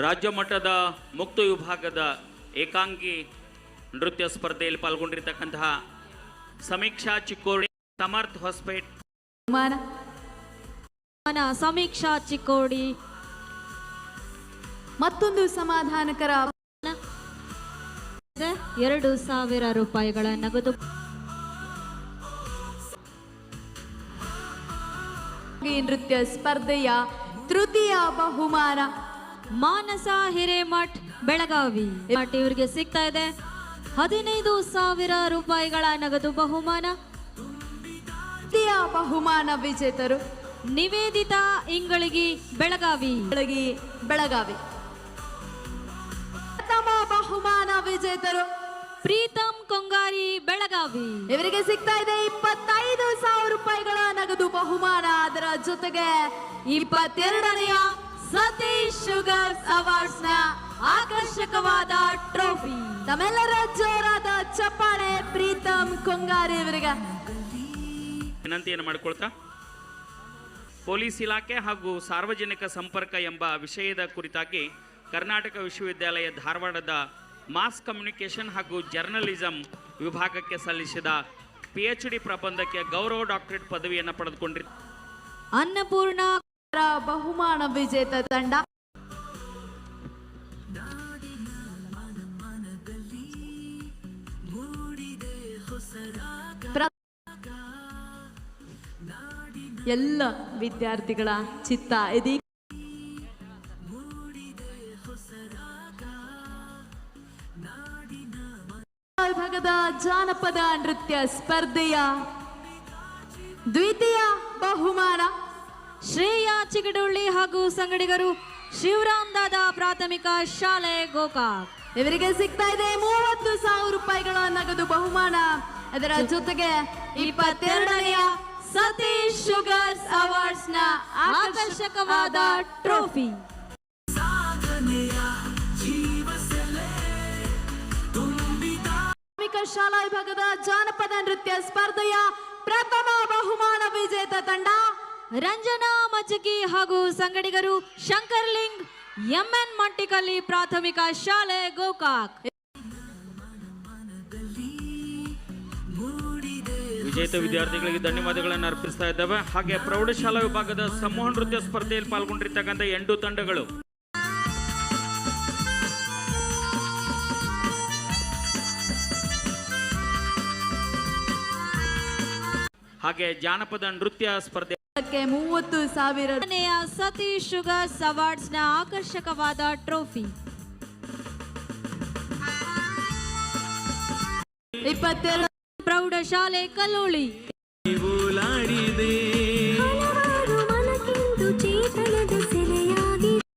ರಾಜ್ಯ ಮಟ್ಟದ ಮುಕ್ತ ವಿಭಾಗದ ಏಕಾಂಗಿ ನೃತ್ಯ ಸ್ಪರ್ಧೆಯಲ್ಲಿ ಪಾಲ್ಗೊಂಡಿರ್ತಕ್ಕಂತಹ ಸಮೀಕ್ಷಾ ಚಿಕ್ಕೋಡಿ ಸಮರ್ಥ್ ಹೊಸಪೇಟ್. ಸಮೀಕ್ಷಾ ಚಿಕ್ಕೋಡಿ. ಮತ್ತೊಂದು ಸಮಾಧಾನಕರ. ಎರಡು ಸಾವಿರ ರೂಪಾಯಿಗಳ ನಗದು. ನೃತ್ಯ ಸ್ಪರ್ಧೆಯ ತೃತೀಯ ಬಹುಮಾನ. ಮಾನಸ ಹಿರೇಮಠ್ ಬೆಳಗಾವಿ. ಮಠ್ ಇವರಿಗೆ ಸಿಗ್ತಾ ಇದೆ. ಹದಿನೈದು ಸಾವಿರ ರೂಪಾಯಿಗಳ ನಗದು ಬಹುಮಾನ. ಬಹುಮಾನ ವಿಜೇತರು. ನಿವೇದಿತಾ ಇಂಗಳಿಗಿ ಬೆಳಗಾವಿ. ಬೆಳಗಿ ಬೆಳಗಾವಿ. ಪ್ರಥಮ ಬಹುಮಾನ ವಿಜೇತರು. ಪ್ರೀತಮ್ ಕೊಂಗಾರಿ ಬೆಳಗಾವಿ. ಇವರಿಗೆ ಸಿಗ್ತಾ ಇದೆ ಇಪ್ಪತ್ತೈದು ಸಾವಿರ ರೂಪಾಯಿಗಳ ನಗದು ಬಹುಮಾನ. ಅದರ ಜೊತೆಗೆ ಇಪ್ಪತ್ತೆರಡನೆಯ ಸತೀಶ್ ಶುಗರ್ಸ್ ಅವಾರ್ಡ್ಸ್ನ ಆಕರ್ಷಕವಾದ ಟ್ರೋಫಿ ತಮ್ಮೆಲ್ಲರ ಜೋರಾದ ಚಪ್ಪಾಳೆ ಪ್ರೀತಮ್ ಕೊಂಗಾರಿ ಇವರಿಗೆ. ವಿನಂತಿಯನ್ನು ಮಾಡಿಕೊಳ್ತಾ ಪೊಲೀಸ್ ಇಲಾಖೆ ಹಾಗೂ ಸಾರ್ವಜನಿಕ ಸಂಪರ್ಕ ಎಂಬ ವಿಷಯದ ಕುರಿತಾಗಿ ಕರ್ನಾಟಕ ವಿಶ್ವವಿದ್ಯಾಲಯ ಧಾರವಾಡದ ಮಾಸ್ ಕಮ್ಯುನಿಕೇಷನ್ ಹಾಗೂ ಜರ್ನಲಿಸಂ ವಿಭಾಗಕ್ಕೆ ಸಲ್ಲಿಸಿದ ಪಿ ಎಚ್ ಡಿ ಪ್ರಬಂಧಕ್ಕೆ ಗೌರವ ಡಾಕ್ಟರೇಟ್ ಪದವಿಯನ್ನು ಪಡೆದುಕೊಂಡಿರು ಅನ್ನಪೂರ್ಣ ಬಹುಮಾನ ವಿಜೇತ ತಂಡ. ಎಲ್ಲ ವಿದ್ಯಾರ್ಥಿಗಳ ಚಿತ್ತ ಇದೀಗ. ವಿಭಾಗದ ಜಾನಪದ ನೃತ್ಯ ಸ್ಪರ್ಧೆಯ ದ್ವಿತೀಯ ಬಹುಮಾನ. ಶ್ರೇಯಾ ಚಿಗಡೊಳ್ಳಿ ಹಾಗೂ ಸಂಗಡಿಗರು ಶಿವರಾಮ್ ದಾದಾ ಪ್ರಾಥಮಿಕ ಶಾಲೆ ಗೋಕಾಕ್. ಇವರಿಗೆ ಸಿಗ್ತಾ ಇದೆ ಮೂವತ್ತು ಸಾವಿರ ರೂಪಾಯಿಗಳ ನಗದು ಬಹುಮಾನ. ಅದರ ಜೊತೆಗೆ ಇಪ್ಪತ್ತೆರಡನೆಯ ಸತೀಶ್ ಶುಗರ್ಸ್ ಅವಾರ್ಡ್ಸ್ನ ಆಕರ್ಷಕವಾದ ಟ್ರೋಫಿ. ಪ್ರಾಥಮಿಕ ಶಾಲಾ ವಿಭಾಗದ ಜಾನಪದ ನೃತ್ಯ ಸ್ಪರ್ಧೆಯ ಪ್ರಥಮ ಬಹುಮಾನ ವಿಜೇತ ತಂಡ ರಂಜನಾ ಮಜ್ಜಗಿ ಹಾಗೂ ಸಂಗಡಿಗರು ಶಂಕರ್ಲಿಂಗ್ ಎಂಎನ್ ಮಂಟಿಕಲ್ಲಿ ಪ್ರಾಥಮಿಕ ಶಾಲೆ ಗೋಕಾಕ್. ವಿಜೇತ ವಿದ್ಯಾರ್ಥಿಗಳಿಗೆ ಧನ್ಯವಾದಗಳನ್ನು ಅರ್ಪಿಸ್ತಾ ಇದ್ದಾವೆ. ಹಾಗೆ ಪ್ರೌಢಶಾಲಾ ವಿಭಾಗದ ಸಮೂಹ ನೃತ್ಯ ಸ್ಪರ್ಧೆಯಲ್ಲಿ ಪಾಲ್ಗೊಂಡಿರ್ತಕ್ಕಂಥ ಎಂಟು ತಂಡಗಳು. ಹಾಗೆ ಜಾನಪದ ನೃತ್ಯ ಸ್ಪರ್ಧೆ ಅದಕ್ಕೆ ಮೂವತ್ತು ಸಾವಿರ ಸತೀಶ್ ಶುಗರ್ಸ್ ಅವಾರ್ಡ್ಸ್ನ ಆಕರ್ಷಕವಾದ ಟ್ರೋಫಿ. ಇಪ್ಪತ್ತೆರಡು ಪ್ರೌಢಶಾಲೆ ಕಲ್ಲೋಳಿ.